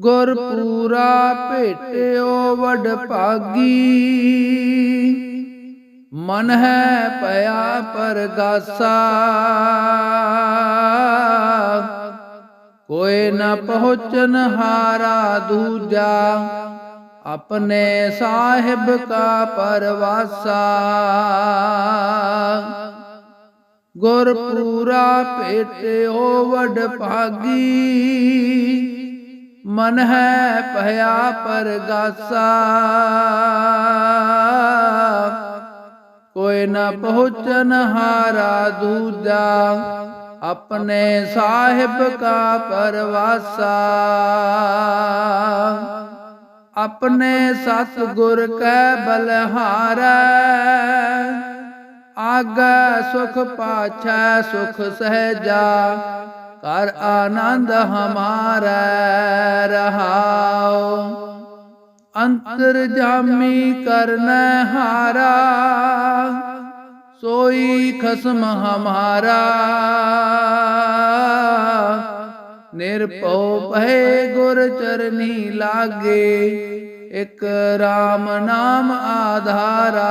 ਗੁਰ ਪੂਰਾ ਭੇਟਿਓ ਵਡ ਭਾਗੀ। ਮਨ ਹੈ ਪਿਆ ਪਰਗਾਸਾ। ਕੋਏ ਨਾ ਪਹੁੰਚਨ ਹਾਰਾ ਦੂਜਾ। ਆਪਣੇ ਸਾਹਿਬ ਕਾ ਪਰਵਾਸਾ। ਗੁਰ ਪੂਰਾ ਭੇਟਿਓ ਵਡ ਭਾਗੀ। ਮਨ ਹੈ ਭਇਆ ਪਰਗਾਸਾ। ਕੋਈ ਨਾ ਪਹੁੰਚਨ ਹਾਰਾ ਦੂਜਾ, ਆਪਣੇ ਸਾਹਿਬ ਕਾ ਪਰਵਾਸਾ। ਆਪਣੇ ਸਤ ਗੁਰ ਕੈ ਬਲਹਾਰਾ, ਆਗੈ ਸੁਖ ਪਾਛੈ ਸੁਖ ਸਹਿਜਾ। ਕਰ ਆਨੰਦ ਹਮਾਰਾ ਰਹਾਉ। ਅੰਤਰ ਜਾਮੀ ਕਰਨ ਹਾਰਾ। ਸੋਈ ਖਸਮ ਹਮਾਰਾ। ਨਿਰਭਉ ਭੈ ਗੁਰ ਚਰਨੀ ਲਾਗੇ। ਇਕ RAM ਨਾਮ ਆਧਾਰਾ।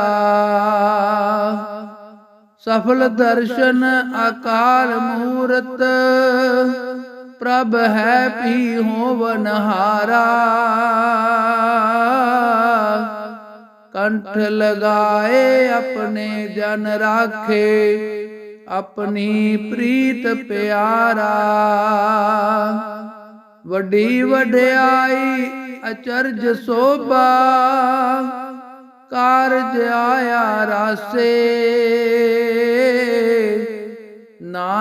ਸਫਲ ਦਰਸ਼ਨ ਆਕਾਰ ਮੂਰਤ। ਪ੍ਰਭ ਹੈ ਪੀ ਹੋਵਨਹਾਰਾ ਕੰਠ ਲਗਾਏ ਆਪਣੇ ਜਨ ਰਾਖੇ, ਆਪਣੀ ਪ੍ਰੀਤ ਪਿਆਰਾ। ਵੱਡੀ ਵਡਿਆਈ ਅਚਰਜ ਸੋਭਾ, ਕਾਰਜ ਆਇਆ ਰਾਸੇ।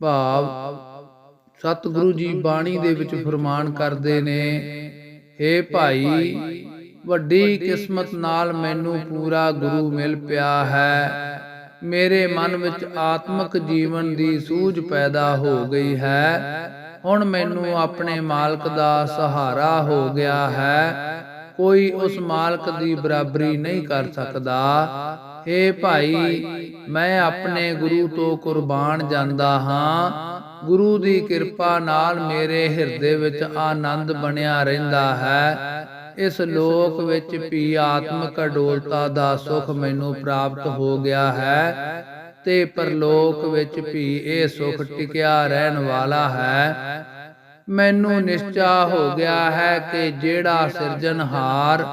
ਭਾਵ ਸਤਿਗੁਰੂ ਜੀ ਬਾਣੀ ਦੇ ਵਿੱਚ ਫਰਮਾਨ ਕਰਦੇ ਨੇ हे ਭਾਈ ਵੱਡੀ ਕਿਸਮਤ ਨਾਲ ਮੈਨੂੰ ਪੂਰਾ ਗੁਰੂ ਮਿਲ ਪਿਆ ਹੈ। ਮੇਰੇ ਮਨ ਵਿੱਚ ਆਤਮਿਕ ਜੀਵਨ ਦੀ ਸੂਝ ਪੈਦਾ ਹੋ ਗਈ ਹੈ। ਹੁਣ ਮੈਨੂੰ ਆਪਣੇ ਮਾਲਕ ਦਾ ਸਹਾਰਾ ਹੋ ਗਿਆ ਹੈ ਕੋਈ ਉਸ ਮਾਲਕ ਦੀ ਬਰਾਬਰੀ ਨਹੀਂ ਕਰ ਸਕਦਾ। ਏ ਭਾਈ, ਮੈਂ ਆਪਣੇ ਗੁਰੂ ਤੋਂ ਕੁਰਬਾਨ ਜਾਂਦਾ ਹਾਂ। ਗੁਰੂ ਦੀ ਕਿਰਪਾ ਨਾਲ ਮੇਰੇ ਹਿਰਦੇ ਵਿੱਚ ਆਨੰਦ ਬਣਿਆ ਰਹਿੰਦਾ ਹੈ। ਇਸ ਲੋਕ ਵਿੱਚ ਵੀ ਆਤਮਿਕ ਅਡੋਲਤਾ ਦਾ ਸੁਖ ਮੈਨੂੰ ਪ੍ਰਾਪਤ ਹੋ ਗਿਆ ਹੈ ਤੇ ਪਰਲੋਕ ਵਿੱਚ ਵੀ ਇਹ ਸੁਖ ਟਿਕਿਆ ਰਹਿਣ ਵਾਲਾ ਹੈ। ਮੈਨੂੰ ਨਿਸ਼ਚਾ ਹੋ ਗਿਆ ਹੈ ਕਿ ਜਿਹੜਾ ਸਿਰਜਣਹਾਰ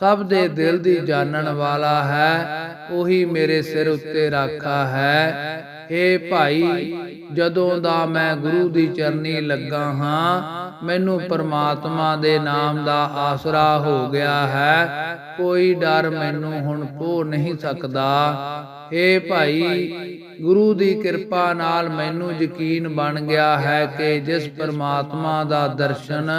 ਸਭ ਦੇ ਦਿਲ ਦੀ ਜਾਣਨ ਵਾਲਾ ਹੈ, ਉਹੀ ਮੇਰੇ ਸਿਰ ਉੱਤੇ ਰਾਖਾ ਹੈ। ਏ ਭਾਈ, ਜਦੋਂ ਦਾ ਮੈਂ ਗੁਰੂ ਦੀ ਚਰਨੀ ਲੱਗਾ ਹਾਂ, ਮੈਨੂੰ ਪਰਮਾਤਮਾ ਦੇ ਨਾਮ ਦਾ ਆਸਰਾ ਹੋ ਗਿਆ ਹੈ। ਕੋਈ ਡਰ ਮੈਨੂੰ ਹੁਣ ਪੋ ਨਹੀਂ ਸਕਦਾ। ਏ ਭਾਈ, ਗੁਰੂ ਦੀ ਕਿਰਪਾ ਨਾਲ ਮੈਨੂੰ ਯਕੀਨ ਬਣ ਗਿਆ ਹੈ ਕਿ ਜਿਸ ਪਰਮਾਤਮਾ ਦਾ ਦਰਸ਼ਨ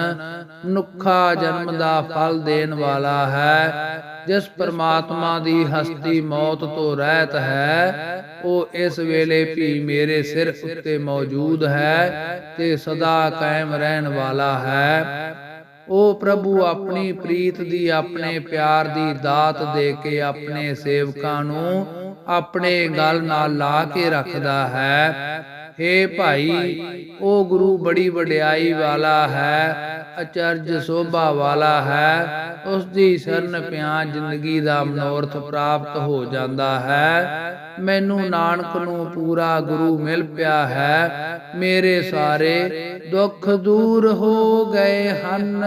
ਮਨੁੱਖਾ ਜਨਮ ਦਾ ਫਲ ਦੇਣ ਵਾਲਾ ਹੈ, ਜਿਸ ਪਰਮਾਤਮਾ ਦੀ ਹਸਤੀ ਮੌਤ ਤੋਂ ਰਹਿਤ ਹੈ, ਉਹ ਇਸ ਵੇਲੇ ਵੀ ਮੇਰੇ ਸਿਰ ਉੱਤੇ ਮੌਜੂਦ ਹੈ ਤੇ ਸਦਾ ਕਾਇਮ ਰਹਿਣ ਵਾਲਾ ਹੈ। ਉਹ ਪ੍ਰਭੂ, ਆਪਣੀ ਪ੍ਰੀਤ ਦੀ, ਆਪਣੇ ਪਿਆਰ ਦੀ ਦਾਤ ਦੇ ਕੇ ਆਪਣੇ ਸੇਵਕਾਂ ਨੂੰ ਆਪਣੇ ਗਲ ਨਾਲ ਲਾ ਕੇ ਰੱਖਦਾ ਹੈ। ਹੇ ਭਾਈ ਉਹ ਗੁਰੂ ਬੜੀ ਵਡਿਆਈ ਵਾਲਾ ਹੈ, ਅਚਰਜ ਸੋਭਾ ਵਾਲਾ ਹੈ ਉਸ ਦੀ ਸ਼ਰਨ ਪਿਆ ਜ਼ਿੰਦਗੀ ਦਾ ਮਨੋਰਥ ਪ੍ਰਾਪਤ ਹੋ ਜਾਂਦਾ ਹੈ। ਮੈਨੂੰ ਨਾਨਕ ਨੂੰ ਪੂਰਾ ਗੁਰੂ ਮਿਲ ਪਿਆ ਹੈ। ਮੇਰੇ ਸਾਰੇ ਦੁੱਖ ਦੂਰ ਹੋ ਗਏ ਹਨ।